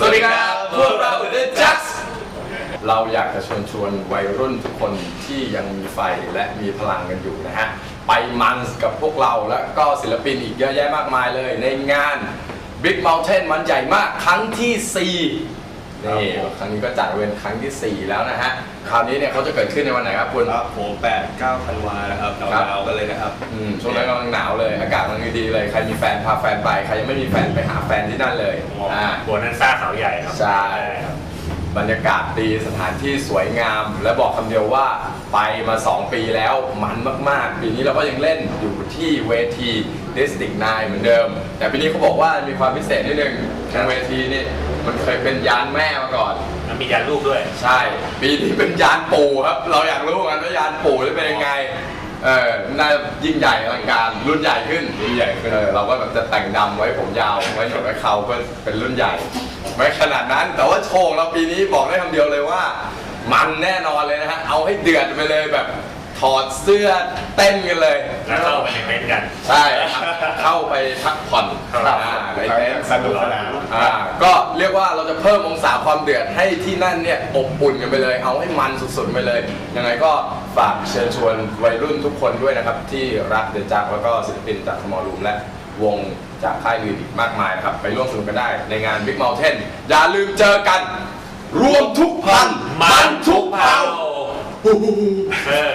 สวัสดีครับ พวกเราเดอะจัสเราอยากจะเชิญชวนวัยรุ่นทุกคนที่ยังมีไฟและมีพลังกันอยู่นะฮะ ไปมันกับพวกเราและก็ศิลปินอีกเยอะแยะมากมายเลยในงาน Big Mountain มันใหญ่มากครั้งที่ 4 นี่ครั้งนี้ก็จัดเป็นครั้งทีสี่ 4 แล้วนะฮะ คราวนี้เนี่ยเขาจะเกิดขึ้นในวันไหนครับคุณครับผม8 9ธันวานะครับหครับนาวๆกันเลยนะครับอืมช่วงนั้นกำลังหนาวเลยอากาศกำลังดีเลยใครมีแฟนพาแฟนไปใครยังไม่มีแฟนไปหาแฟนที่นั่นเลยอ่าบัวนันซ่าเขาใหญ่ครับใช่ครับบรรยากาศดีสถานที่สวยงาม และบอกคำเดียวว่าไปมา 2 ปีแล้วมันมาก ๆ ปีนี้เราก็ยังเล่นอยู่ที่เวที District 9เหมือนเดิม แต่ปีนี้เขาบอกว่ามีความพิเศษนิดนึงทางเวทีนี่ มันเคยเป็นยานแม่มาก่อนแล้วมียานลูกด้วย ใช่ ปีนี้เป็นยานปู่ครับ เราอยากรู้เหมือนกันว่ายานปู่จะเป็นยังไง เออน่าจะยิ่งใหญ่อลังการ รุ่นใหญ่ขึ้นรุ่นใหญ่ขึ้น เออ เราก็แบบจะแต่งดำไว้ผมยาว ไว้หนวดไว้เขาก็เป็นรุ่นใหญ่ ไม่ขนาดนั้น แต่ว่าโชว์ของเราปีนี้บอกได้คำเดียวเลยว่า มันแน่นอนเลยนะฮะ เอาให้เดือดไปเลยแบบถอดเสื้อเต้นกันเลย แล้วเข้าไปในเต็นท์กัน ใช่ครับเข้าไปพักผ่อนครับอ่าใน เต็นท์สนุกสนานอ่าก็เรียกว่าเราจะเพิ่มองศาความเดือดให้ที่นั่นเนี่ยอบอุ่นกันไปเลย เอาให้มันสุดๆไปเลย ยังไงก็ฝากเชิญชวนวัยรุ่นทุกคนด้วยนะครับ ที่รักเดอะจักแล้วก็ศิลปินจากสมอลรูมและวงจากค่ายอื่นอีกมากมายนะครับ ไปร่วมสนุกกันได้ในงาน Big Mountain อย่าลืมเจอกัน รวมทุกพันมันทุกเผ่า เออ